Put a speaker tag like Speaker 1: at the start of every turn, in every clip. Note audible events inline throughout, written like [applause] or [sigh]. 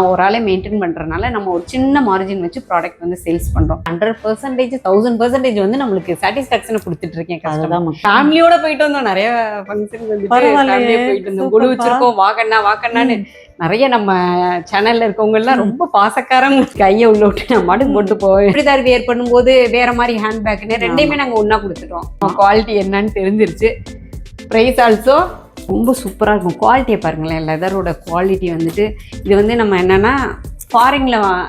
Speaker 1: நான் ஒரு ஆளே மெயின்டைன் பண்றதுனால நம்ம ஒரு சின்ன மார்ஜின் வச்சு ப்ராடக்ட் வந்து சேல்ஸ் பண்றோம். ஹண்ட்ரட் பர்சன்டேஜ் தௌசண்ட் பர்சன்டேஜ் வந்து நம்மளுக்கு சாட்டிஸ்பாக்சனை கொடுத்துட்டு இருக்கேன்
Speaker 2: முக்கியம்.
Speaker 1: ஃபேமிலியோட போயிட்டு வந்தோம். நிறைய ஃபங்க்ஷன் போயிட்டு குழு. வச்சிருக்கோம். வாக்கண்ணா வாக்கண்ணான்னு நிறைய நம்ம சேனல்ல இருக்கவங்க எல்லாம் ரொம்ப பாசக்காரங்க. கையை உள்ள விட்டு நம்ம மாட்டுக்கு போட்டு போய் இப்படிதார் வேர் பண்ணும்போது வேற மாதிரி ஹேண்ட் பேக்னு ரெண்டையுமே நாங்க ஒண்ணா கொடுத்துட்டோம். குவாலிட்டி என்னன்னு தெரிஞ்சிருச்சு. ப்ரைஸ் ஆல்சோ ரொம்ப சூப்பராக இருக்கும். குவாலிட்டியை பாருங்களேன் லெதரோட குவாலிட்டி வந்துட்டு இது வந்து நம்ம என்னன்னா ஃபாரின்ல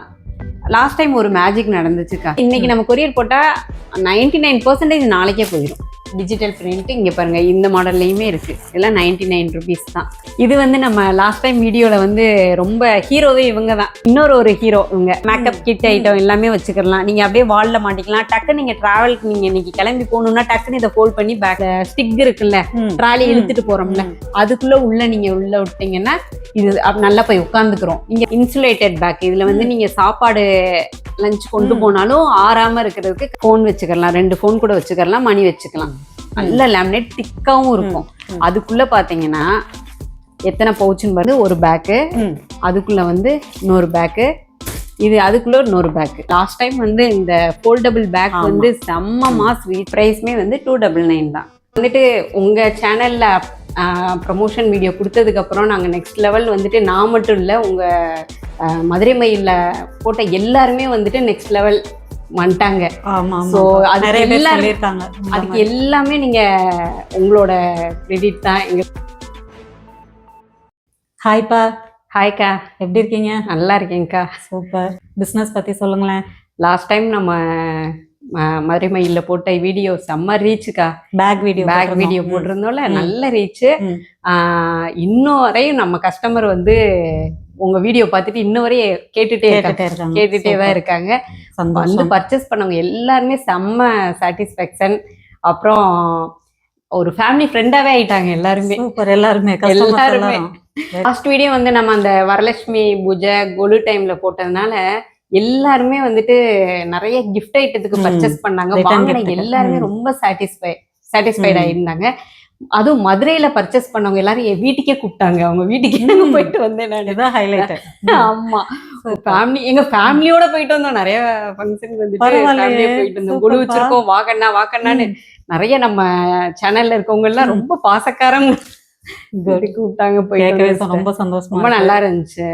Speaker 1: லாஸ்ட் டைம் ஒரு மேஜிக் நடந்துச்சுக்கா. இன்னைக்கு நம்ம கொரியர் போட்டால் நைன்டி நைன் பர்சன்டேஜ் நாளைக்கே போயிடும் டிஜிட்டல் பிரிண்ட் இங்கே பாருங்க இந்த மாடல்லையுமே இருக்கு. இதெல்லாம் நைன்டி நைன் ருபீஸ் தான். இது வந்து நம்ம லாஸ்ட் டைம் வீடியோவில் வந்து ரொம்ப ஹீரோவே இவங்க தான். இன்னொரு ஒரு ஹீரோ இவங்க. மேக்கப் கிட் ஐட்டம் எல்லாமே வச்சுக்கலாம் நீங்கள் அப்படியே வாலில் மாட்டிக்கலாம். டக்கு நீங்கள் ட்ராவலுக்கு நீங்கள் இன்னைக்கு கிளம்பி போகணுன்னா டக்குன்னு இதை ஃபோல்ட் பண்ணி பேக் ஸ்டிக் இருக்குல்ல. ட்ராலி இழுத்துட்டு போறோம்ல
Speaker 2: ம்.
Speaker 1: அதுக்குள்ள உள்ள நீங்க உள்ள விட்டீங்கன்னா இது நல்லா போய் உட்காந்துக்கிறோம் நீங்க இன்சுலேட்டட் பேக் இதுல வந்து நீங்க சாப்பாடு லஞ்ச் கொண்டு. போனாலும் ஆறாம இருக்கிறதுக்கு ஃபோன் வச்சுக்கலாம். ரெண்டு ஃபோன் கூட வச்சுக்கலாம் மணி வச்சுக்கலாம். நல்ல லேமினேட் திக்காவும் இருக்கும். அதுக்குள்ள பாத்தீங்கன்னா எத்தனை பவுச்சுன்னு ஒரு பேக்கு. அதுக்குள்ள வந்து இன்னொரு பேக்கு இது அதுக்குள்ள இன்னொரு பேக் லாஸ்ட் டைம் வந்து இந்த ஃபோல்டபுள் பேக். வந்து செம்ம மாஸ் ப்ரைஸ்மே வந்து டூ டபுள் நைன் தான். வந்துட்டு உங்க சேனல்ல ப்ரமோஷன் வீடியோ கொடுத்ததுக்கு அப்புறம் நாங்க நெக்ஸ்ட் லெவல் வந்துட்டு நான் மட்டும் இல்ல உங்க மதுரை மயில்ல போட்ட எல்லாருமே வந்துட்டு நெக்ஸ்ட் லெவல் வந்துட்டாங்க.
Speaker 2: ஆமா
Speaker 1: So,
Speaker 2: ஆமா.
Speaker 1: அதுக்கு எல்லாரும். எல்லாமே நீங்க உங்களோட கிரெடிட் தான். எங்க
Speaker 2: ஹாய்ப்பா
Speaker 1: ஹாய்க்கா
Speaker 2: எப்படி இருக்கீங்க?
Speaker 1: நல்லா இருக்கேங்க்கா
Speaker 2: சூப்பர் பிசினஸ் பத்தி சொல்லுங்களேன்.
Speaker 1: லாஸ்ட் டைம் நம்ம மதுரை மயில்ல போட்ட வீடியோ செம்ம ரீச்சுக்கா
Speaker 2: பேக் வீடியோ
Speaker 1: பேக் வீடியோ போட்டிருந்தோம்ல. நல்ல ரீச்
Speaker 2: ம்.
Speaker 1: இன்னும் வரையும் நம்ம கஸ்டமர் வந்து உங்க வீடியோ பார்த்துட்டு இன்னும் வரையும் கேட்டுட்டே இருக்காங்க.
Speaker 2: கேட்டுட்டே இருக்காங்க.
Speaker 1: தான். இருக்காங்க. வந்து பர்ச்சேஸ் பண்ணவங்க எல்லாருமே செம்ம சாட்டிஸ்ஃபேக்ஷன் அப்புறம் ஒரு ஃபேமிலி ஃப்ரெண்டாவே ஆயிட்டாங்க எல்லாருமே
Speaker 2: சூப்பர் எல்லாருமே
Speaker 1: எல்லாருமே. லாஸ்ட் வீடியோ வந்து நம்ம அந்த வரலட்சுமி பூஜை கொலு டைம்ல போட்டதுனால எல்லாருமே வந்துட்டு நிறைய கிஃப்ட் ஐட்டத்துக்கு. பர்ச்சேஸ் பண்ணாங்க வாங்கின. எல்லாருமே. ரொம்ப சாட்டிஸ்ஃபை சாட்டிஸ்ஃபைட். ஆயிருந்தாங்க அதுவும் மதுரையில பர்ச்சேஸ் பண்ணவங்க எல்லாரும் என் வீட்டுக்கே கூப்பிட்டாங்க அவங்க வீட்டுக்கே. போயிட்டு வந்தேன் நான்
Speaker 2: ஹைலைட்
Speaker 1: ஆமா ஃபேமிலி எங்க ஃபேமிலியோட போயிட்டு வந்தோம். நிறைய ஃபங்க்ஷன் வந்துட்டு போயிட்டு வந்தோம். குழு. வச்சிருக்கோம். வாக்கண்ணா வாக்கண்ணான்னு நிறைய நம்ம சேனல்ல இருக்கவங்க எல்லாம். ரொம்ப பாசக்காரங்க. கூப்பிட்டாங்க போயிட்டு
Speaker 2: ரொம்ப சந்தோஷமா
Speaker 1: ரொம்ப நல்லா இருந்துச்சு.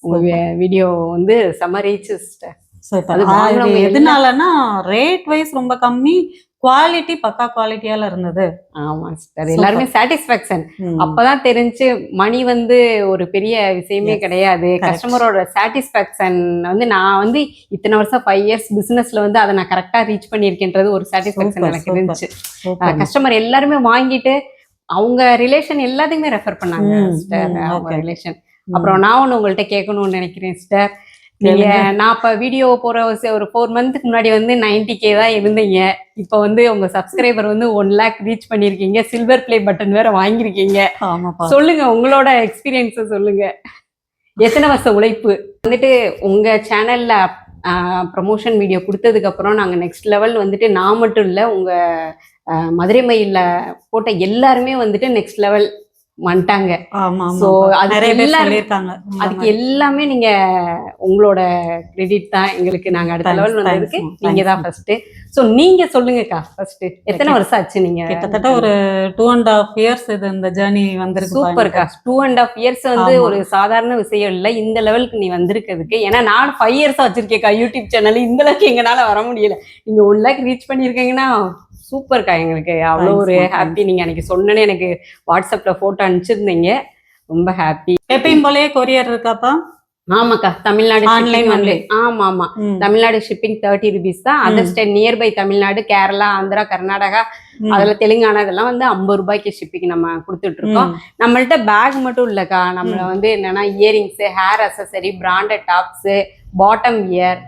Speaker 1: உங்க வீடியோ வந்து செம்ம ரீச் எல்லாம்
Speaker 2: எதனாலன்னா ரேட் வைஸ் ரொம்ப கம்மி. குவாலிட்டி பக்கா குவாலிட்டியால இருந்தது
Speaker 1: ஆமா சிஸ்டர் எல்லாருமே சாட்டிஸ்ஃபேக்ஷன்
Speaker 2: ம்.
Speaker 1: அப்பதான் தெரிஞ்சு மணி வந்து ஒரு பெரிய விஷயமே. கிடையாது. கஸ்டமரோட சாட்டிஸ்ஃபேக்ஷன் வந்து நான் வந்து இத்தனை வருஷம் ஃபைவ் இயர்ஸ் பிசினஸ்ல வந்து அதை நான் கரெக்டா ரீச் பண்ணியிருக்கேன்றது ஒரு சாட்டிஸ்ஃபேக்ஷன்
Speaker 2: Super,
Speaker 1: எனக்கு. இருந்துச்சு. கஸ்டமர் எல்லாருமே வாங்கிட்டு அவங்க ரிலேஷன் எல்லாத்துக்குமே ரெஃபர் பண்ணாங்க சிஸ்டர் அவங்க. ரிலேஷன். அப்புறம் நான் ஒன்று உங்கள்கிட்ட கேட்கணும்னு நினைக்கிறேன் சிஸ்டர் நீங்க. நான் இப்ப வீடியோ போற ஒரு- ஃபோர் மந்த்துக்கு முன்னாடி வந்து 90k கே தான் இருந்தீங்க. இப்போ வந்து உங்க சப்ஸ்கிரைபர் வந்து ஒன் லேக் ரீச் பண்ணிருக்கீங்க சில்வர் ப்ளே பட்டன் வேற வாங்கியிருக்கீங்க. சொல்லுங்க உங்களோட எக்ஸ்பீரியன்ஸை சொல்லுங்க. எத்தனை வருஷ உழைப்பு? வந்துட்டு உங்க சேனல்ல ப்ரமோஷன் வீடியோ கொடுத்ததுக்கு அப்புறம் நாங்க நெக்ஸ்ட் லெவல் வந்துட்டு நான் மட்டும் இல்ல உங்க மதுரை மயில்ல போட்ட எல்லாருமே வந்துட்டு நெக்ஸ்ட் லெவல் வந்துட்டாங்க. அதுக்கு
Speaker 2: சொல்லியிருக்காங்க.
Speaker 1: எல்லாமே நீங்க உங்களோட கிரெடிட் தான் எங்களுக்கு நாங்க அடுத்த லெவல் வந்ததுக்கு நீங்க தான் ஃபர்ஸ்ட் சோ நீங்க சொல்லுங்கக்கா ஃபர்ஸ்ட் எத்தனை. வருஷம் ஆச்சு நீங்க?
Speaker 2: கிட்டத்தட்ட ஒரு டூ அண்ட் ஹாஃப் இயர்ஸ் இது இந்த ஜேர்னி வந்திருக்கு
Speaker 1: சூப்பர்க்கா டூ அண்ட் ஹாஃப் இயர்ஸ் வந்து. ஒரு சாதாரண விஷயம் இல்ல. இந்த லெவலுக்கு நீ வந்திருக்கிறதுக்கு. ஏன்னா நான் ஃபைவ் இயர்ஸ் வச்சிருக்கேக்கா யூடியூப் சேனல் இந்த அளவுக்கு எங்கனால வர முடியல. நீங்க ஒன் லேக் ரீச் பண்ணிருக்கீங்கன்னா சூப்பர்க்கா எங்களுக்கு. அவ்வளோ ஒரு. ஹாப்பி நீங்க அன்னைக்கு சொன்னேன்னு எனக்கு வாட்ஸ்அப்ல போட்டோ அனுப்பிச்சிருந்தீங்க. ரொம்ப ஹாப்பி
Speaker 2: எப்பயும் போலயே கொரியர் இருக்காப்பா?
Speaker 1: ஆமாக்கா தமிழ்நாடு shipping வந்து. ஆமா ஆமா. தமிழ்நாடு ஷிப்பிங் தேர்ட்டி ருபீஸ் தான் other state nearby Tamil Nadu Kerala Andhra Karnataka. அதுல தெலுங்கானா இதெல்லாம் வந்து ஐம்பது ரூபாய்க்கு ஷிப்பிங் நம்ம கொடுத்துட்டு இருக்கோம். நம்மள்ட்ட பேக் மட்டும் இல்லக்கா நம்மள வந்து என்னன்னா earrings hair accessory branded tops bottom wear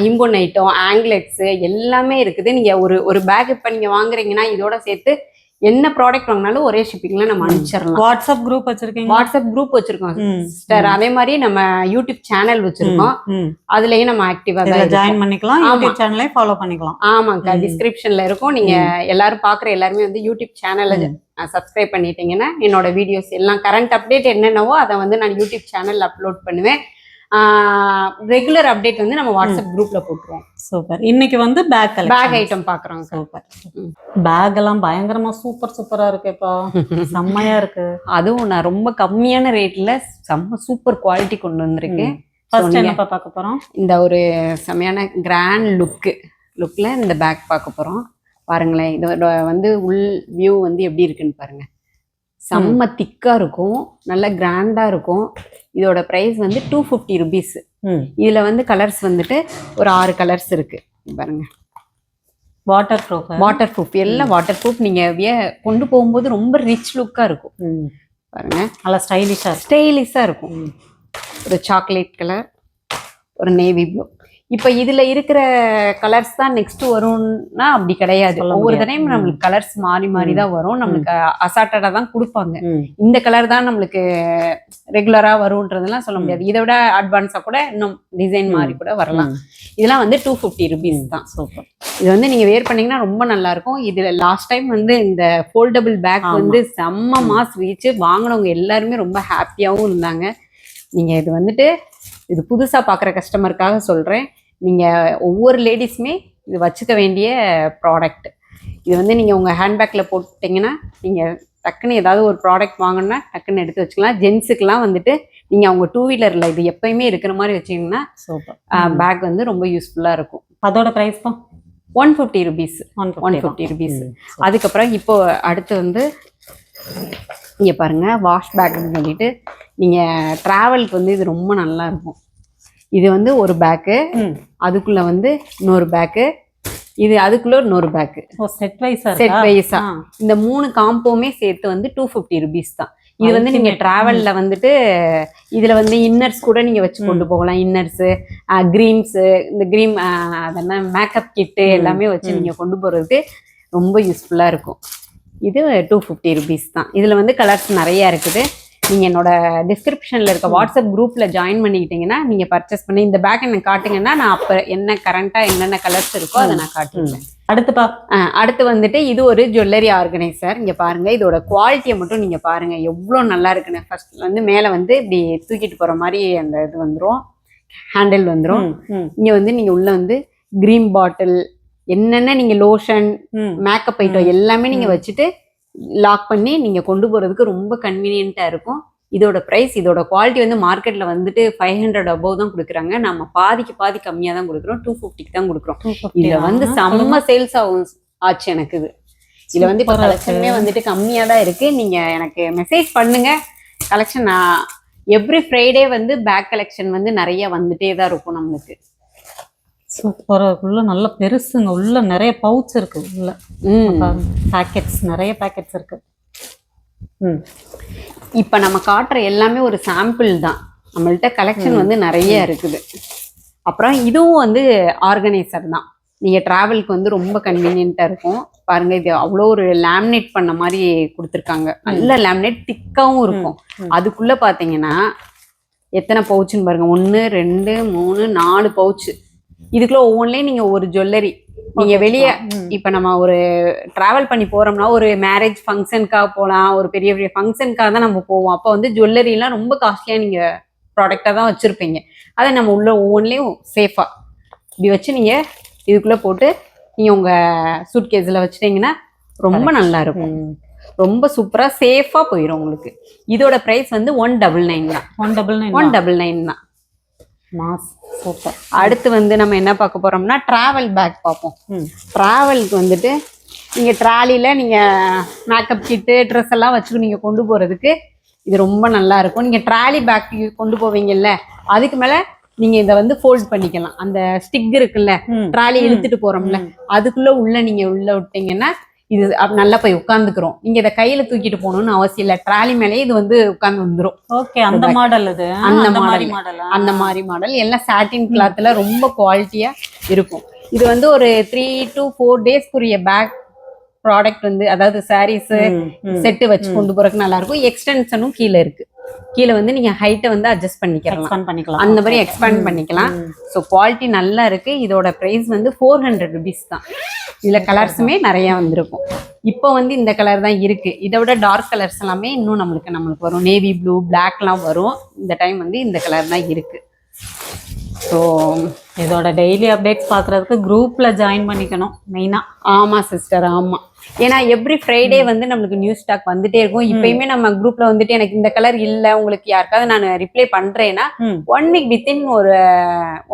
Speaker 1: ஐம்பொன் ஐட்டம் ஆங்கிலெட்ஸ் எல்லாமே இருக்குது நீங்க ஒரு ஒரு பேக் இப்ப நீங்க வாங்குறீங்கன்னா இதோட சேர்த்து என்ன ப்ராடக்ட் வாங்கினாலும் ஒரே ஷிப்பிங்ல நம்ம அனுப்பிச்சிடலாம்.
Speaker 2: வாட்ஸ்அப் குரூப் வச்சிருக்கீங்க
Speaker 1: வாட்ஸ்அப் குரூப் வச்சிருக்கோம். சிஸ்டர் அதே மாதிரி நம்ம யூடியூப் சேனல் வச்சிருக்கோம். அதுலயும் நம்ம ஆக்டிவா தான்.
Speaker 2: ஜாயின் பண்ணிக்கலாம். யூடியூப் சேனலையும் ஃபாலோ பண்ணிக்கலாம்.
Speaker 1: ஆமாக்கா
Speaker 2: ம்.
Speaker 1: டிஸ்கிரிப்ஷன்ல இருக்கும். நீங்க எல்லாரும் பாக்குற எல்லாருமே வந்து யூடியூப் சேனல்ல சப்ஸ்கிரைப் பண்ணிட்டீங்கன்னா என்னோட வீடியோஸ் எல்லாம் கரண்ட் அப்டேட் என்னென்னவோ அதை வந்து நான் யூடியூப் சேனல்ல அப்லோட் பண்ணுவேன். ரெகுலர் அப்டேட் வந்து நம்ம வாட்ஸ்அப் குரூப்ல போட்டுருவோம்.
Speaker 2: சூப்பர். இன்னைக்கு வந்து பேக்
Speaker 1: பேக் ஐட்டம் பாக்குறோம்
Speaker 2: சூப்பர். பேக் எல்லாம் பயங்கரமா சூப்பர் சூப்பரா இருக்கு இப்போ. செம்மையா இருக்கு.
Speaker 1: அதுவும் நான் ரொம்ப கம்மியான ரேட்ல செம்ம சூப்பர் குவாலிட்டி கொண்டு வந்திருக்கேன்
Speaker 2: ஃபர்ஸ்ட் என்னப்பா பார்க்க போறோம்?
Speaker 1: இந்த ஒரு செமையான கிராண்ட் லுக்கு லுக்ல இந்த பேக் பார்க்க போறோம். பாருங்களேன் இதோட வந்து உள் வியூ வந்து எப்படி இருக்குன்னு பாருங்க. செம்ம திக்கா இருக்கும். நல்ல கிராண்டா இருக்கும். இதோட பிரைஸ் வந்து டூ ஃபிஃப்டி ருபீஸ் இதுல வந்து கலர்ஸ் வந்துட்டு ஒரு ஆறு கலர்ஸ் இருக்கு. இங்க பாருங்க.
Speaker 2: வாட்டர் ப்ரூஃப்
Speaker 1: வாட்டர் ப்ரூஃப் எல்லாம் வாட்டர் ப்ரூஃப் நீங்க வே- கொண்டு போகும்போது ரொம்ப ரிச் லுக்கா இருக்கும். பாருங்க.
Speaker 2: நல்லா ஸ்டைலிஷா இருக்கு
Speaker 1: ஸ்டைலிஷா இருக்கும். ஒரு சாக்லேட் கலர் ஒரு நேவி ப்ளூ இப்போ இதுல இருக்கிற கலர்ஸ் தான் நெக்ஸ்ட் வரும்னா அப்படி கிடையாது. ஒவ்வொரு. தடையும். நம்மளுக்கு கலர்ஸ் மாறி மாறி தான் வரும். நம்மளுக்கு அசால்ட்டடா தான் கொடுப்பாங்க. இந்த கலர் தான் நம்மளுக்கு ரெகுலரா வரும்ன்றதெல்லாம் சொல்ல முடியாது. இதை விட அட்வான்ஸா கூட இன்னும் டிசைன் மாறி கூட வரலாம். இதெல்லாம் வந்து டூ ஃபிஃப்டி ருபீஸ் தான்.
Speaker 2: சூப்பர்.
Speaker 1: இது வந்து நீங்க வேர் பண்ணீங்கன்னா ரொம்ப நல்லா இருக்கும். இதுல லாஸ்ட் டைம் வந்து இந்த ஃபோல்டபுள் பேக். வந்து செம்ம மாஸ் ரீச் வாங்கினவங்க எல்லாருமே ரொம்ப ஹாப்பியாவும் இருந்தாங்க. நீங்க இது வந்துட்டு இது புதுசா பாக்குற கஸ்டமருக்காக சொல்றேன். நீங்க ஒவ்வொரு லேடிஸுமே இது வச்சுக்க வேண்டிய ப்ராடக்ட் இது வந்து நீங்க உங்க ஹேண்ட்பேக்ல போட்டுட்டீங்கன்னா நீங்க டக்குன்னு ஏதாவது ஒரு ப்ராடக்ட் வாங்கணும்னா டக்குன்னு எடுத்து வச்சுக்கலாம். ஜென்ஸுக்கெல்லாம் வந்துட்டு நீங்க அவங்க டூ வீலர்ல இது எப்பயுமே இருக்கிற மாதிரி வச்சீங்கன்னா
Speaker 2: சூப்பர்
Speaker 1: பேக் வந்து ரொம்ப யூஸ்ஃபுல்லா இருக்கும்.
Speaker 2: அதோட பிரைஸ் தான்
Speaker 1: one fifty rupees
Speaker 2: one
Speaker 1: one fifty rupees அதுக்கப்புறம் இப்போ அடுத்து வந்து இங்கே பாருங்க வாஷ் பேக்னு சொல்லிட்டு நீங்கள் ட்ராவலுக்கு வந்து இது ரொம்ப நல்லா இருக்கும். இது வந்து ஒரு பேக்கு அதுக்குள்ள வந்து இன்னொரு பேக்கு இது அதுக்குள்ள இன்னொரு பேக்கு
Speaker 2: செட் வைஸா
Speaker 1: செட் வைஸா இந்த மூணு காம்போமே சேர்த்து வந்து டூ ஃபிஃப்டி ருபீஸ் தான். இது வந்து நீங்க
Speaker 2: Ultimate.
Speaker 1: டிராவல்ல வந்துட்டு இதுல வந்து இன்னர்ஸ் கூட நீங்க வச்சு கொண்டு போகலாம். இன்னர்ஸ் கிரீம்ஸ் இந்த கிரீம் அதெல்லாம் மேக்கப் கிட்டு எல்லாமே வச்சு
Speaker 2: ம்.
Speaker 1: நீங்க கொண்டு போறதுக்கு ரொம்ப யூஸ்ஃபுல்லா இருக்கும். இது டூ ஃபிஃப்டி ருபீஸ் தான். இதுல வந்து கலர்ஸ் நிறைய இருக்குது. நீங்க என்னோட டிஸ்கிரிப்ஷன்ல இருக்க வாட்ஸ்அப் குரூப்ல ஜாயின் பண்ணிக்கிட்டீங்கன்னா நீங்க பர்ச்சேஸ் பண்ணி இந்த பேக் எனக்கு காட்டுங்கன்னா நான் அப்ப என்ன கரண்டா என்னென்ன கலர்ஸ் இருக்கோ அதை நான் காட்டுவேன்
Speaker 2: அடுத்துப்பா
Speaker 1: ஆ, அடுத்து வந்துட்டு இது ஒரு ஜுவல்லரி ஆர்கனைசர் இங்க பாருங்க இதோட குவாலிட்டியை மட்டும் நீங்க பாருங்க. எவ்வளோ நல்லா இருக்குன்னு. ஃபர்ஸ்ட் வந்து மேலே வந்து இப்படி தூக்கிட்டு போற மாதிரி அந்த இது வந்துரும். ஹேண்டில் வந்துரும்.
Speaker 2: ம், ம்,
Speaker 1: இங்க வந்து நீங்க உள்ள வந்து கிரீம் பாட்டில் என்னென்ன நீங்க லோஷன். மேக்கப் ஐட்டம் எல்லாமே நீங்க வச்சுட்டு லாக் பண்ணி நீங்க கொண்டு போறதுக்கு ரொம்ப கன்வீனியன்ட்டா இருக்கும். இதோட பிரைஸ் இதோட குவாலிட்டி வந்து மார்க்கெட்ல வந்துட்டு ஃபைவ் ஹண்ட்ரட் அபவ் தான் கொடுக்குறாங்க. நம்ம பாதிக்கு பாதி கம்மியா தான் கொடுக்குறோம். டூ ஃபிஃப்டிக்கு தான் கொடுக்குறோம்.
Speaker 2: 250
Speaker 1: இதுல வந்து செம்ம சேல்ஸ் ஆகும். ஆச்சு எனக்கு இது. இதுல வந்து இப்போ
Speaker 2: இருக்கு.
Speaker 1: வந்துட்டு கம்மியா தான் இருக்கு. நீங்க எனக்கு மெசேஜ் பண்ணுங்க. கலெக்ஷன் எவ்ரி ஃப்ரைடே வந்து பேக் கலெக்ஷன் வந்து நிறைய வந்துட்டே தான் இருக்கும் நம்மளுக்கு.
Speaker 2: சூப்பரா இருக்கு. உள்ள நல்ல பெருசுங்க. உள்ள நிறைய பவுச் இருக்கு உள்ள.
Speaker 1: ம்.
Speaker 2: பாக்கெட்ஸ் நிறைய பாக்கெட்ஸ் இருக்கு. ம்.
Speaker 1: இப்ப நம்ம காட்டுற எல்லாமே ஒரு சாம்பிள் தான். நம்மள்ட்ட கலெக்ஷன் வந்து நிறைய இருக்குது. அப்புறம் இதுவும் வந்து ஆர்கனைசர் தான். நீங்க டிராவலுக்கு வந்து ரொம்ப கன்வீனியன்ட்டா இருக்கும். பாருங்க இது அவ்வளோ ஒரு லேமினேட் பண்ண மாதிரி கொடுத்துருக்காங்க. நல்ல லேமினேட் திக்காவும் இருக்கும். அதுக்குள்ள பாத்தீங்கன்னா எத்தனை பவுச்சுன்னு பாருங்க. ஒன்று ரெண்டு மூணு நாலு பவுச்சு இதுக்குள்ள ஒவ்வொன்றிலையும் நீங்க ஒரு ஜுவல்லரி நீங்க வெளியே. இப்ப நம்ம ஒரு டிராவல் பண்ணி போறோம்னா ஒரு மேரேஜ் ஃபங்க்ஷனுக்காக போகலாம் ஒரு பெரிய பெரிய ஃபங்க்ஷனுக்காக தான் நம்ம போவோம். அப்போ வந்து ஜுவல்லரி எல்லாம் ரொம்ப காஸ்ட்லியா நீங்க ப்ராடக்டா தான் வச்சிருப்பீங்க. அதை நம்ம உள்ள ஒவ்வொன்றிலையும் சேஃபா இப்படி வச்சு நீங்க இதுக்குள்ள போட்டு நீங்க உங்க சூட் கேஸ்ல வச்சிட்டீங்கன்னா ரொம்ப நல்லா இருக்கும். ரொம்ப சூப்பரா சேஃபா போயிடும் உங்களுக்கு. இதோட பிரைஸ் வந்து ஒன் டபுள் நைன் தான்.
Speaker 2: One double nine
Speaker 1: one double nine தான்.
Speaker 2: Mass super.
Speaker 1: அடுத்து வந்து நம்ம என்ன பார்க்க போறோம்னா டிராவல் பேக் பார்ப்போம். ட்ராவலுக்கு வந்துட்டு நீங்கள் ட்ராலியில் நீங்கள் மேக்கப் கிட்டு ட்ரெஸ் எல்லாம் வச்சு நீங்கள் கொண்டு போகிறதுக்கு இது ரொம்ப நல்லா இருக்கும். நீங்கள் ட்ராலி பேக் கொண்டு போவீங்கல்ல அதுக்கு மேலே நீங்கள் இதை வந்து ஃபோல்ட் பண்ணிக்கலாம். அந்த ஸ்டிக் இருக்குல்ல. ட்ராலி. இழுத்துட்டு போகிறோம்ல அதுக்குள்ளே உள்ள நீங்கள் உள்ள விட்டீங்கன்னா இது நல்லா போய் உட்காந்துக்கிறோம் நீங்கள் இதை கையில் தூக்கிட்டு போகணும்னு அவசியம் இல்லை. ட்ராலி மேலேயே இது வந்து உட்காந்து வந்துடும்
Speaker 2: ஓகே அந்த மாடல் இது.
Speaker 1: அந்த
Speaker 2: மாதிரி. மாடல்.
Speaker 1: அந்த மாதிரி மாடல். எல்லாம் சாட்டின் கிளாத்ல ரொம்ப குவாலிட்டியா இருக்கும். இது வந்து ஒரு த்ரீ டு ஃபோர் டேஸ்க்குரிய பேக் ப்ராடக்ட் வந்து அதாவது சாரீஸ். செட்டு வச்சு கொண்டு போறதுக்கு நல்லா இருக்கும். எக்ஸ்டென்ஷனும் கீழே இருக்கு. கீழே வந்து நீங்க ஹைட்டை வந்து அட்ஜஸ்ட் பண்ணிக்கலாம்.
Speaker 2: பண்ணிக்கலாம்.
Speaker 1: அந்த மாதிரி எக்ஸ்பேண்ட் பண்ணிக்கலாம். ஸோ குவாலிட்டி நல்லா இருக்கு. இதோட பிரைஸ் வந்து ஃபோர் ஹண்ட்ரட் ருபீஸ் தான். இதுல கலர்ஸுமே நிறைய வந்திருக்கும். இப்போ வந்து இந்த கலர் தான் இருக்கு. இதை விட டார்க் கலர்ஸ் எல்லாமே இன்னும் நம்மளுக்கு நம்மளுக்கு வரும். நேவி ப்ளூ பிளாக்லாம் வரும். இந்த டைம் வந்து இந்த கலர் தான் இருக்கு. ஸோ
Speaker 2: இதோட டெய்லி அப்டேட்ஸ் பாக்குறதுக்கு குரூப்ல ஜாயின் பண்ணிக்கணும் மெயினா
Speaker 1: ஆமா சிஸ்டர் ஆமா. ஏன்னா எவ்ரி ஃப்ரைடே வந்து நம்மளுக்கு நியூ ஸ்டாக் வந்துட்டே இருக்கும். இப்பயுமே நம்ம குரூப்ல வந்துட்டு எனக்கு இந்த கலர் இல்ல உங்களுக்கு யாருக்காவது நான் ரிப்ளை பண்றேன்னா ஒன் வீக் வித்தின் ஒரு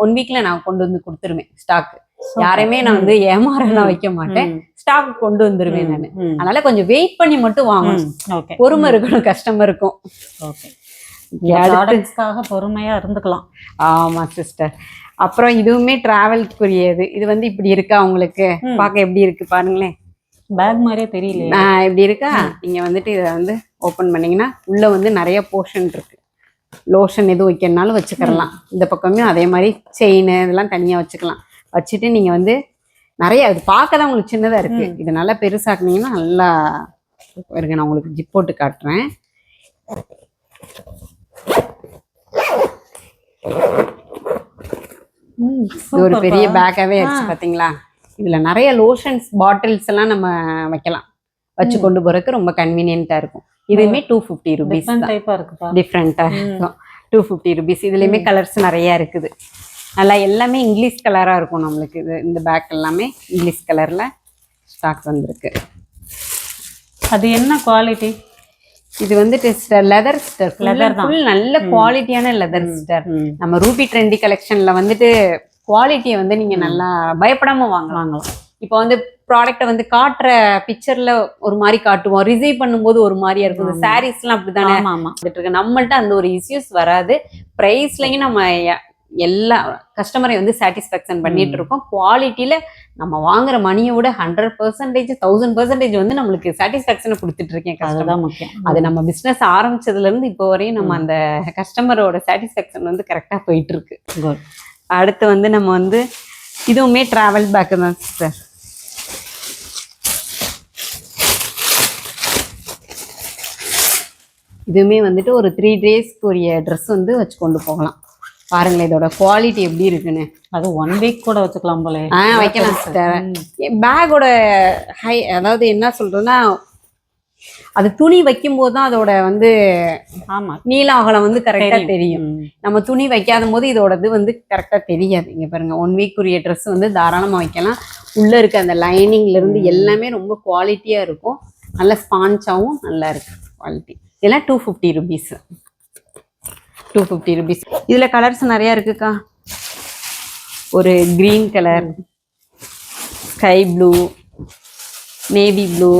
Speaker 1: ஒன் வீக்ல நான் கொண்டு வந்து கொடுத்துருவேன் ஸ்டாக் யாரையுமே நான் வந்து ஏமாறலாம் வைக்க மாட்டேன். ஸ்டாக் கொண்டு வந்துருவேன் நான். அதனால கொஞ்சம் வெயிட் பண்ணி மட்டும் வாங்கணும். பொறுமை இருக்கணும் கஸ்டமருக்கும்
Speaker 2: ஓகே. ப்ராடக்ட்ஸ்க்காக பொறுமையா இருந்துக்கலாம்.
Speaker 1: ஆமா சிஸ்டர் அப்புறம் இதுவுமே டிராவல்க்குரியது இது வந்து இப்படி இருக்கா உங்களுக்கு. பார்க்க எப்படி இருக்கு பாருங்களேன்.
Speaker 2: பேக் மாதிரியே தெரியலையே.
Speaker 1: ஆஹ் இப்படி இருக்கா? நீங்க வந்துட்டு இதை வந்து ஓபன் பண்ணீங்கன்னா உள்ள வந்து நிறைய போர்ஷன் இருக்கு. லோஷன் எதுவும் வைக்கணும்னாலும் வச்சுக்கிறலாம். இந்த பக்கமே அதே மாதிரி செயின் இதெல்லாம் தனியா வச்சுக்கலாம். வச்சுட்டு நீங்க வந்து நிறைய அது பார்க்க தான் உங்களுக்கு சின்னதா இருக்கு. இது நல்லா பெருசாக்குனீங்கன்னா நல்லா இருங்க நான் உங்களுக்கு ஜிப் போட்டு காட்டுறேன். இது ஒரு பெரிய பேக்காவே ஆயிடுச்சு பாத்தீங்களா? இதுல நிறைய லோஷன்ஸ் பாட்டில்ஸ் எல்லாம் நம்ம வைக்கலாம். வச்சு கொண்டு போறதுக்கு ரொம்ப கன்வீனியன்ட்டா இருக்கும். இதுவுமே டூ ஃபிஃப்டி ருபீஸ்
Speaker 2: டிஃப்ரெண்ட்
Speaker 1: தான்.
Speaker 2: டைப்பா இருக்குப்பா.
Speaker 1: டிஃப்ரெண்டா இருக்கும். டூ ஃபிஃப்டி ருபீஸ் இதுலயுமே கலர்ஸ் நிறைய இருக்குது. நல்லா எல்லாமே இங்கிலீஷ் கலரா இருக்கும் நம்மளுக்கு. இது இந்த பேக் எல்லாமே இங்கிலீஷ் கலர்ல ஸ்டாக் வந்திருக்கு.
Speaker 2: அது என்ன குவாலிட்டி
Speaker 1: இது வந்துட்டு லெதர் ஸ்டர் லெதர்
Speaker 2: தான்.
Speaker 1: ஃபுல் நல்ல குவாலிட்டியான லெதர் ஸ்டர் நம்ம ரூபி ட்ரெண்டி கலெக்ஷன்ல வந்துட்டு குவாலிட்டியை வந்து நீங்க நல்லா பயப்படாம வாங்கலாம்.
Speaker 2: வாங்கலாம்.
Speaker 1: இப்போ வந்து ப்ராடக்ட்டை வந்து காட்டுற பிக்சர்ல ஒரு மாதிரி காட்டுவோம். ரிசீவ் பண்ணும்போது ஒரு மாதிரியா இருக்கும். இந்த சாரீஸ்லாம்
Speaker 2: ஆமா
Speaker 1: வந்துட்டு இருக்கு. நம்மள்ட்ட அந்த ஒரு இஷ்யூஸ் வராது. ப்ரைஸ்லயும் நம்ம எல்லா கஸ்டமரை வந்து சாட்டிஸ்ஃபேக்ஷன் பண்ணிட்டு இருக்கோம். குவாலிட்டியில நம்ம வாங்குற மணியை விட ஹண்ட்ரட் பர்சன்டேஜ் தௌசண்ட் பர்சன்டேஜ் வந்து நம்மளுக்கு சாட்டிஸ்ஃபேக்ஷனை கொடுத்துட்டு இருக்கேன் கஸ்டமர்
Speaker 2: அதுதான் முக்கியம்.
Speaker 1: அது நம்ம பிசினஸ் ஆரம்பிச்சதுல இருந்து இப்போ வரையும் நம்ம அந்த கஸ்டமரோட சாட்டிஸ்ஃபேக்ஷன் வந்து கரெக்டா போயிட்டு இருக்கு. அடுத்து வந்து நம்ம வந்து இதுவுமே டிராவல் பேக் தான் சிஸ்டர் இதுவுமே வந்துட்டு ஒரு த்ரீ டேஸ்க்கு உரிய ட்ரெஸ் வந்து வச்சு கொண்டு போகலாம். பாருங்களேன் இதோட குவாலிட்டி எப்படி இருக்குன்னு.
Speaker 2: அது ஒன் வீக் கூட வச்சுக்கலாம் போல.
Speaker 1: ஆ வைக்கலாம் சிஸ்டர். பேக்கோட ஹை அதாவது என்ன சொல்றதுன்னா அது துணி வைக்கும்போது தான் அதோட வந்து
Speaker 2: ஆமா.
Speaker 1: நீள அகலம் வந்து கரெக்டா தெரியும். நம்ம துணி வைக்காத போது இதோடது வந்து கரெக்டாக தெரியாது. இங்க பாருங்க ஒன் வீக் உரிய ட்ரெஸ் வந்து தாராளமாக வைக்கலாம். உள்ள இருக்க அந்த லைனிங்ல இருந்து எல்லாமே ரொம்ப குவாலிட்டியா இருக்கும். நல்ல ஸ்பான்ச்சாவும் நல்லா இருக்கு குவாலிட்டி இதெல்லாம் two fifty rupees two fifty rupees இதுல கலர்ஸ் நிறைய இருக்குக்கா. ஒரு green colour sky blue navy blue.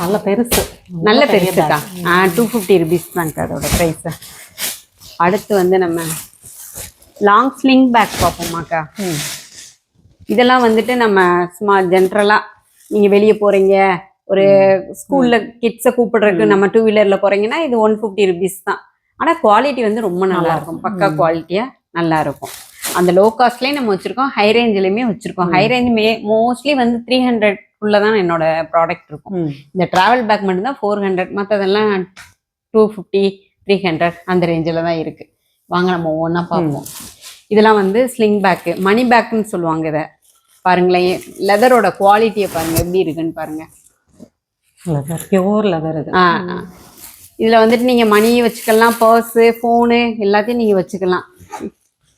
Speaker 2: நல்ல பெருசு.
Speaker 1: நல்ல பெருசுக்கா. ஆ டூ ஃபிஃப்டி ருபீஸ் தான்க்கா அதோட ப்ரைஸ் அடுத்து வந்து நம்ம லாங் ஸ்லிங் பேக் பார்ப்போமாக்கா. இதெல்லாம் வந்துட்டு நம்ம சும்மா ஜென்ரலாக நீங்கள் வெளியே போகிறீங்க ஒரு ஸ்கூலில் கிட்ஸை கூப்பிடுறதுக்கு நம்ம டூ வீலரில் போகிறீங்கன்னா இது ஒன் ஃபிஃப்டி ருபீஸ் தான். ஆனால் குவாலிட்டி வந்து ரொம்ப நல்லா
Speaker 2: நல்லா
Speaker 1: இருக்கும். பக்கா குவாலிட்டியாக நல்லா இருக்கும். அந்த லோ காஸ்ட்லேயும் நம்ம வச்சுருக்கோம் ஹை ரேஞ்சிலையுமே வச்சுருக்கோம். ஹை ரேஞ்ச் மே மோஸ்ட்லி வந்து த்ரீ ஹண்ட்ரட் தான் என்னோட ப்ராடக்ட் இருக்கும். இந்த டிராவல் பேக் மட்டும்தான் ஃபோர் ஹண்ட்ரட் மற்றதெல்லாம் டூ ஃபிஃப்டி த்ரீ ஹண்ட்ரட் அந்த ரேஞ்சில் தான் இருக்கு. வாங்க நம்ம ஒவ்வொன்றா பார்ப்போம். இதெல்லாம் வந்து ஸ்லிங் பேக்கு மணி பேக்குன்னு சொல்லுவாங்க இதை. பாருங்களேன் லெதரோட குவாலிட்டியை பாருங்க எப்படி இருக்குன்னு பாருங்க.
Speaker 2: லெதர் பியூர் லெதர் இது.
Speaker 1: இதுல வந்துட்டு நீங்க மணி வச்சுக்கலாம் பர்ஸு ஃபோனு எல்லாத்தையும் நீங்க வச்சுக்கலாம்.